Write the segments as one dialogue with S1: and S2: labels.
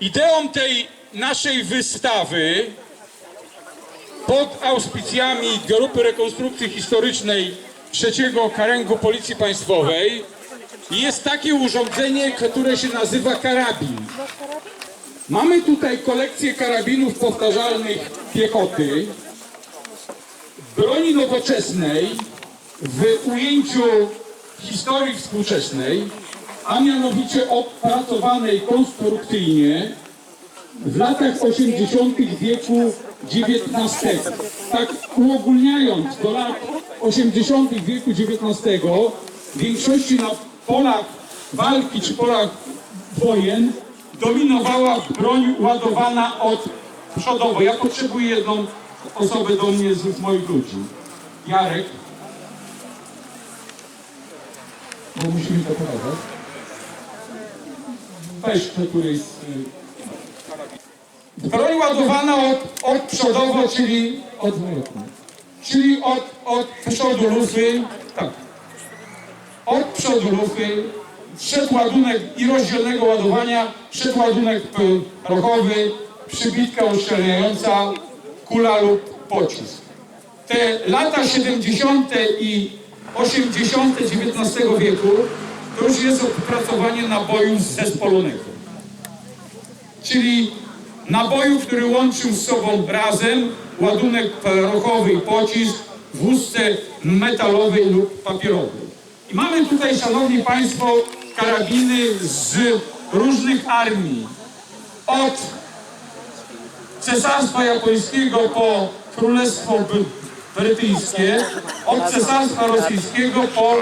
S1: Ideą tej naszej wystawy pod auspicjami Grupy Rekonstrukcji Historycznej trzeciego Karęgu Policji Państwowej jest takie urządzenie, które się nazywa karabin. Mamy tutaj kolekcję karabinów powtarzalnych piechoty, broni nowoczesnej w ujęciu historii współczesnej, a mianowicie opracowanej konstrukcyjnie w latach 80. wieku XIX. Tak uogólniając, do lat 80. wieku XIX większości na polach walki czy polach wojen dominowała broń ładowana od przodowo. Ja potrzebuję jedną osobę do mnie z moich ludzi. Jarek. Bo musimy to pokazać. Weź to któryś z Broń ładowana od, od przodowo, czyli odwrotnie. Czyli od, od przodu lufy, tak. Od przodu lufy wszedł ładunek i rozdzielnego ładowania, wszedł ładunek rochowy, przybitka uszczelniająca, kula lub pocisk. Te lata 70. i 80. XIX wieku to już jest opracowanie naboju zespolonego czyli naboju, który łączył z sobą razem ładunek rochowy i pocisk w wózce metalowej lub papierowej. I mamy tutaj, Szanowni Państwo, karabiny z różnych armii. Od Cesarstwa Japońskiego po Królestwo Bry- Brytyjskie, od Cesarstwa Rosyjskiego po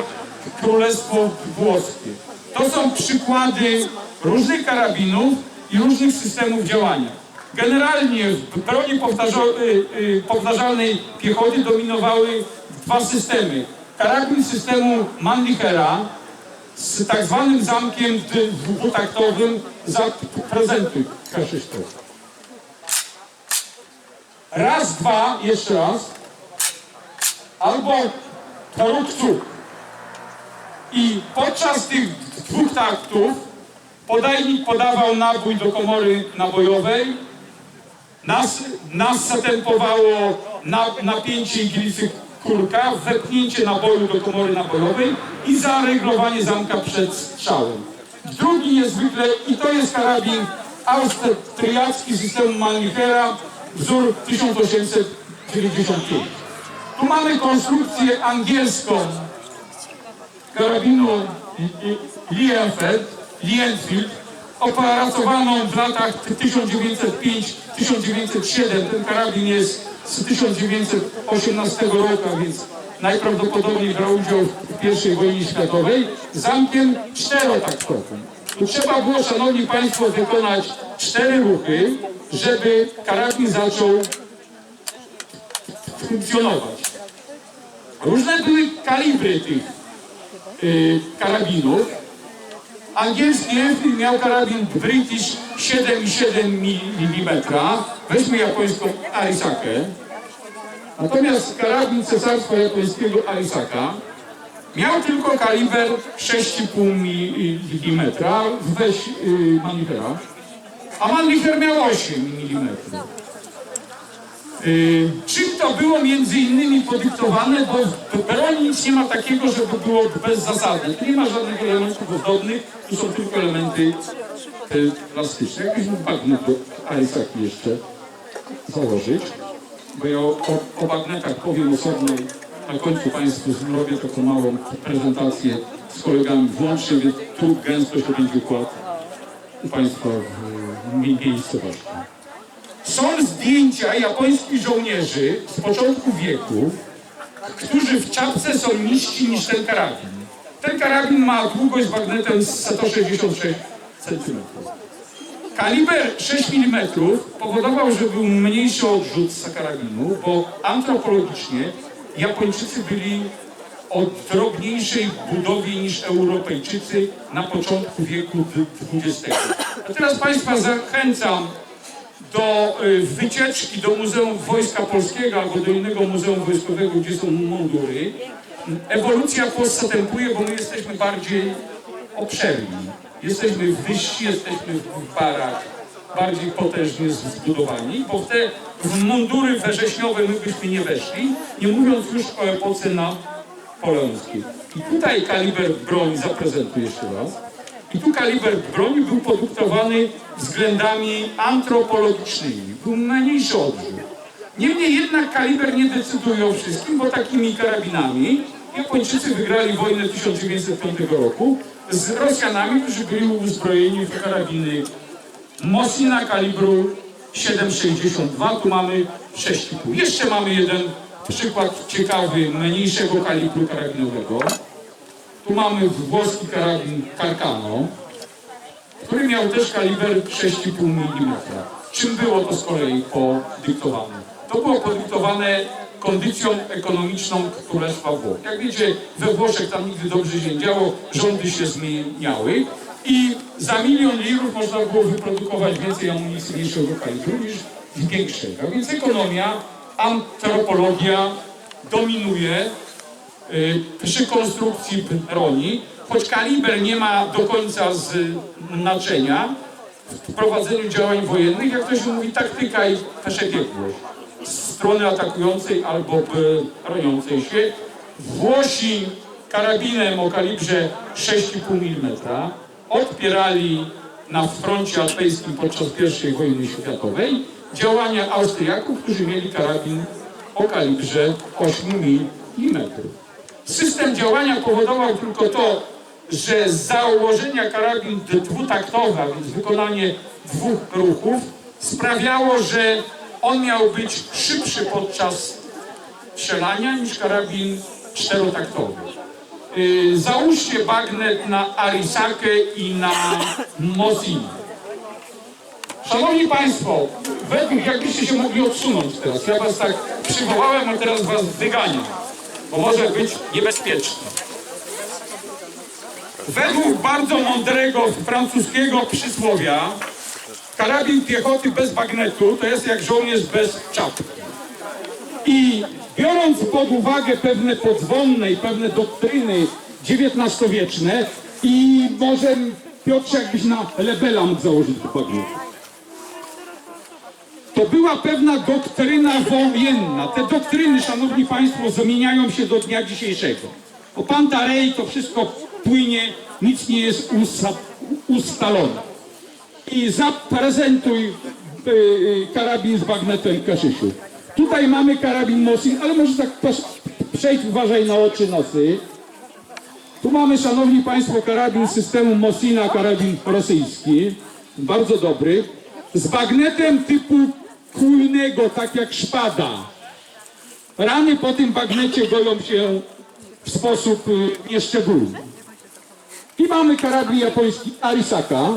S1: Królestwo Włoskie. To są przykłady różnych karabinów i różnych systemów działania. Generalnie w broni y, y, powtarzalnej piechoty dominowały dwa systemy. Karabin systemu Mannlichera z tak zwanym zamkiem dwutaktowym za prezenty Krzysztof. Raz, dwa, jeszcze raz. Albo toruk cuk. I podczas tych dwóch taktów podajnik podawał nabój do komory nabojowej. Nas, nas zatempowało na, napięcie iglicy kurka, wepchnięcie naboju do komory nabojowej i zareglowanie zamka przed strzałem. Drugi niezwykle, i to jest karabin austriacki systemu Mannlichera, wzór 1895. Tu mamy konstrukcję angielską karabinu Lienfeld, Lienfield, opracowaną w latach 1905-1907. Ten karabin jest z 1918 roku, więc najprawdopodobniej brał udział w I wojnie światowej, zamkiem czterotaktowym. Tu trzeba było, Szanowni Państwo, wykonać cztery ruchy, żeby karabin zaczął funkcjonować. Różne były kalibry tych karabinów. Angielski Enfield miał karabin British 7,7 mm. Weźmy japońską Arisakę. Natomiast karabin cesarstwa japońskiego Arisaka miał tylko kaliber 6,5 mm. Weź y, Mannlichera. A Mannlicher miał 8 mm. Y, Czym to było między innymi podyktowane, bo w broni nic nie ma takiego, żeby było bezzasadne. Tu nie ma żadnych elementów ozdobnych, tu są tylko elementy y, plastyczne. Jakbyś mógł bagnet do jeszcze założyć, bo ja o, o bagnetach powiem osobno na końcu Państwu zrobię taką małą prezentację z kolegami włącznie, więc tu gęstość to będzie u Państwa w miejscowości. Są zdjęcia japońskich żołnierzy z początku wieku, którzy w czapce są niżsi niż ten karabin. Ten karabin ma długość bagnetem 166 cm. Kaliber 6 mm powodował, że był mniejszy odrzut z karabinu, bo antropologicznie Japończycy byli o drobniejszej budowie niż Europejczycy na początku wieku XX. A teraz Państwa zachęcam do y, wycieczki do Muzeum Wojska Polskiego albo do innego Muzeum Wojskowego, gdzie są mundury. Ewolucja postępuje, bo my jesteśmy bardziej obszerni. Jesteśmy wyżsi, jesteśmy w barach bardziej potężnie zbudowani, bo w te w mundury wrześniowe my byśmy nie weszli, nie mówiąc już o epoce napoleońskiej. I tutaj kaliber broni zaprezentuję jeszcze raz. I tu kaliber broni był podyktowany względami antropologicznymi. Był mniejszy odrzut. Niemniej jednak kaliber nie decyduje o wszystkim, bo takimi karabinami Japończycy wygrali wojnę 1905 roku z Rosjanami, którzy byli uzbrojeni w karabiny Mosina kalibru 7,62. Tu mamy 6,5. Jeszcze mamy jeden przykład ciekawy mniejszego kalibru karabinowego. Tu mamy włoski karabin Carcano, który miał też kaliber 6,5 mm. Czym było to z kolei podyktowane? To było podyktowane kondycją ekonomiczną Królestwa Włoch. Jak wiecie, we Włoszech tam nigdy dobrze się nie działo, rządy się zmieniały i za milion litrów można było wyprodukować więcej amunicji mniejszego kalibru niż większego. A więc ekonomia, antropologia dominuje przy konstrukcji broni, choć kaliber nie ma do końca znaczenia w prowadzeniu działań wojennych, jak to się mówi, taktyka i przebiegłość strony atakującej albo broniącej się. Włosi karabinem o kalibrze 6,5 mm odpierali na froncie alpejskim podczas I wojny światowej działania Austriaków, którzy mieli karabin o kalibrze 8 mm. System działania powodował tylko to, że z założenia karabin dwutaktowy, a więc wykonanie dwóch ruchów, sprawiało, że on miał być szybszy podczas strzelania niż karabin czterotaktowy. Yy, załóżcie bagnet na Arisakę i na Mosin. Szanowni Państwo, według jakbyście się mogli odsunąć teraz, ja Was tak przywołałem, a teraz Was wyganiam, bo może być niebezpieczne. Według bardzo mądrego francuskiego przysłowia, karabin piechoty bez bagnetu to jest jak żołnierz bez czapki. I biorąc pod uwagę pewne podzwonne i pewne doktryny XIX-wieczne i może Piotrze jakbyś na Lebela mógł założyć bagnet. To była pewna doktryna wojenna. Te doktryny, szanowni państwo, zamieniają się do dnia dzisiejszego. O Pantarej to wszystko płynie, nic nie jest ustalone i zaprezentuj y, y, karabin z bagnetem Kaszysiu. Tutaj mamy karabin Mosin, ale może tak przejdź, uważaj na oczy, nosy. Tu mamy, szanowni państwo, karabin systemu Mosina, karabin rosyjski, bardzo dobry, z bagnetem typu kujnego, tak jak szpada. Rany po tym bagnecie goją się w sposób y, nieszczególny. I mamy karabin japoński Arisaka,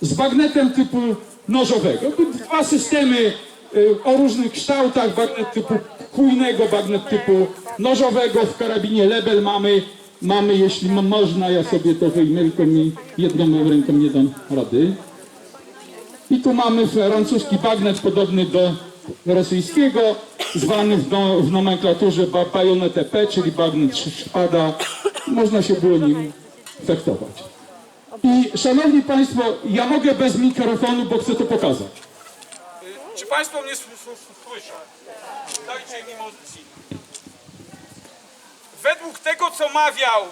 S1: z bagnetem typu nożowego. Dwa systemy y, o różnych kształtach, bagnet typu kujnego, bagnet typu nożowego. W karabinie Lebel mamy, mamy jeśli mo- można, ja sobie to wyjmę, tylko mi jedną ręką nie dam rady. I tu mamy francuski bagnet podobny do rosyjskiego, zwany w, no, w nomenklaturze ba- bajonet EP, czyli bagnet sz- szpada. Można się było nim fektować. I szanowni Państwo, ja mogę bez mikrofonu, bo chcę to pokazać.
S2: Czy Państwo mnie słyszą? Dajcie mi muzyki. Według tego, co mawiał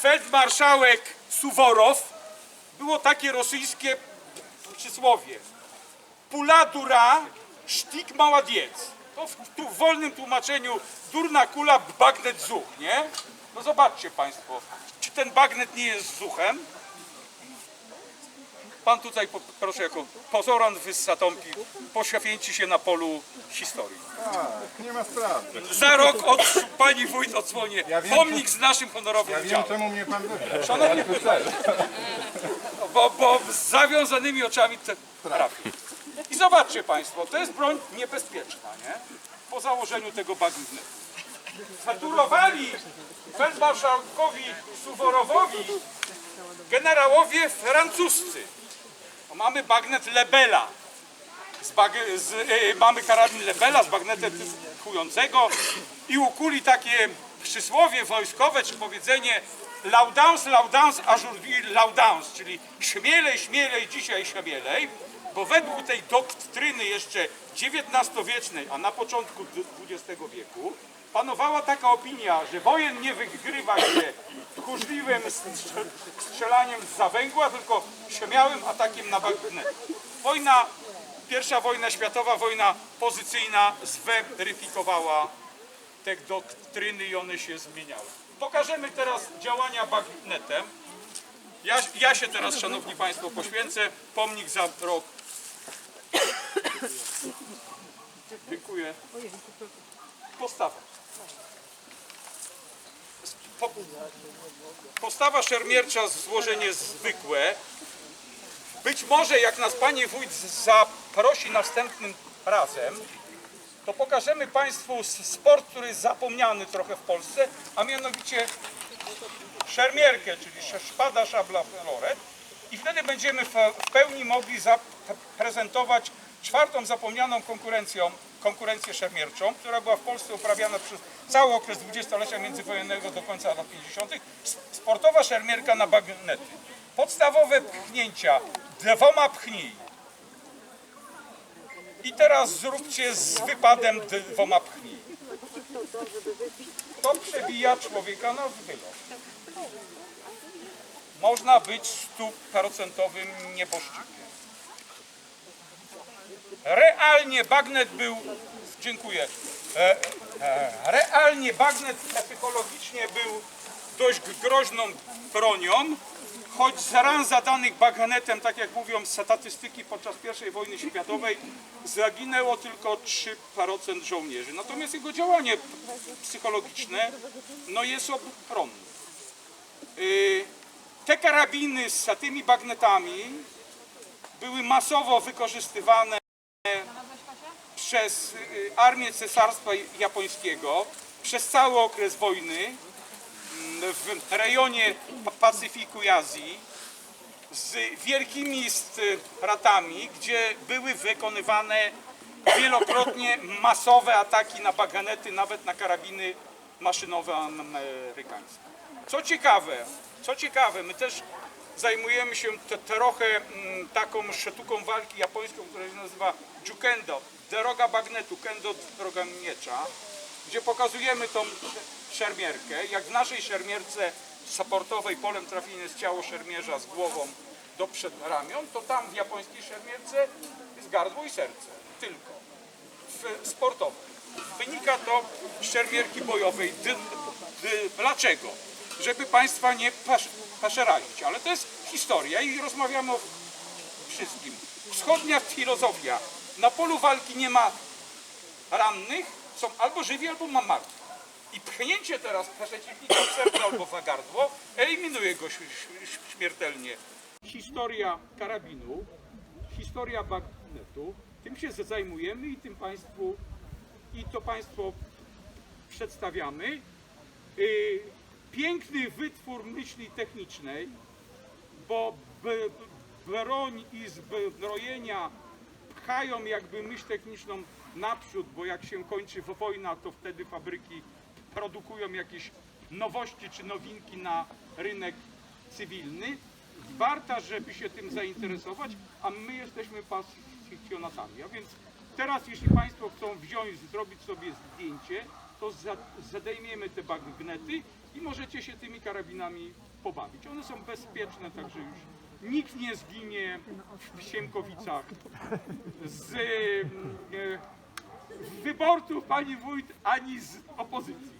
S2: feldmarszałek Suworow, było takie rosyjskie przysłowie. Pula dura, sztik maładiec. To w, tu w wolnym tłumaczeniu durna kula, bagnet zuch, nie? No zobaczcie Państwo, czy ten bagnet nie jest zuchem? Pan tutaj, po- proszę, jako pozorant wystąpi, poświęci się na polu historii.
S3: Nie ma sprawy.
S2: Za rok od, pani wójt odsłonie
S3: Ja wiem,
S2: pomnik z naszym honorowym
S3: Ja wiem,
S2: udziałem.
S3: czemu mnie pan wybrał.
S2: Szanowni bo, bo z zawiązanymi oczami te trafi. I zobaczcie Państwo, to jest broń niebezpieczna, nie? Po założeniu tego bagnetu. Zaturowali feldmarszałkowi Suworowowi generałowie francuscy. Bo mamy bagnet Lebela. Z bag- z, y, mamy karabin Lebela z bagnetem typu kującego i ukuli takie przysłowie wojskowe czy powiedzenie
S1: laudans, laudans, aujourd'hui laudans, czyli śmielej, śmielej, dzisiaj śmielej, bo według tej doktryny jeszcze XIX-wiecznej, a na początku XX wieku, panowała taka opinia, że wojen nie wygrywa się tchórzliwym strzel- strzelaniem z zawęgła, tylko śmiałym atakiem na bagnet. Wojna, pierwsza wojna światowa, wojna pozycyjna zweryfikowała te doktryny i one się zmieniały. Pokażemy teraz działania bagnetem. Ja, ja się teraz, Szanowni Państwo, poświęcę. Pomnik za rok. Dziękuję. Postawa. Po, postawa szermiercza, złożenie zwykłe. Być może jak nas Pani Wójt zaprosi następnym razem, to pokażemy Państwu sport, który jest zapomniany trochę w Polsce, a mianowicie szermierkę, czyli sz- szpada, szabla, loret. I wtedy będziemy w, pełni mogli zaprezentować czwartą zapomnianą konkurencją, konkurencję szermierczą, która była w Polsce uprawiana przez cały okres dwudziestolecia międzywojennego do końca lat 50. S- Sportowa szermierka na bagnety. Podstawowe pchnięcia dwoma pchnij. I teraz zróbcie z wypadem dwoma pchnij. To przebija człowieka na wylot. Można być stuprocentowym nieboszczykiem. Realnie bagnet był, dziękuję, e, e, realnie bagnet psychologicznie był dość groźną bronią, choć z zadanych bagnetem, tak jak mówią statystyki podczas I wojny światowej, zaginęło tylko 3% żołnierzy. Natomiast jego działanie psychologiczne no jest obronne. Y, Te karabiny z tymi bagnetami były masowo wykorzystywane przez y, armię cesarstwa japońskiego przez cały okres wojny w rejonie Pa- Pacyfiku i Azji z wielkimi stratami, gdzie były wykonywane wielokrotnie masowe ataki na baganety, nawet na karabiny maszynowe amerykańskie. Co ciekawe, co ciekawe, my też zajmujemy się trochę mm, taką sztuką walki japońską, która się nazywa Jukendo, droga bagnetu, kendo, droga miecza, gdzie pokazujemy tą szermierkę, jak w naszej szermierce supportowej polem trafienia jest ciało szermierza z głową do przedramion, to tam w japońskiej szermierce jest gardło i serce, tylko w sportowej. Wynika to z szermierki bojowej. Dy, dlaczego? Żeby Państwa nie pas, paszeralić, ale to jest historia i rozmawiamy o wszystkim. Wschodnia filozofia. Na polu walki nie ma rannych, są albo żywi, albo ma. I pchnięcie teraz przeciwnika w serce albo za gardło eliminuje go śmiertelnie. Historia karabinu, historia bagnetu, tym się zajmujemy i tym Państwu, i to Państwo przedstawiamy. Y, Piękny wytwór myśli technicznej, bo broń i zbrojenia pchają jakby myśl techniczną naprzód, bo jak się kończy wo- wojna, to wtedy fabryki produkują jakieś nowości czy nowinki na rynek cywilny. Warta, żeby się tym zainteresować, a my jesteśmy pasjonatami. A więc teraz, jeśli Państwo chcą wziąć, zrobić sobie zdjęcie, to za- zadejmiemy te bagnety i możecie się tymi karabinami pobawić. One są bezpieczne, także już nikt nie zginie w Siemkowicach z e, wyborców pani wójt, ani z opozycji.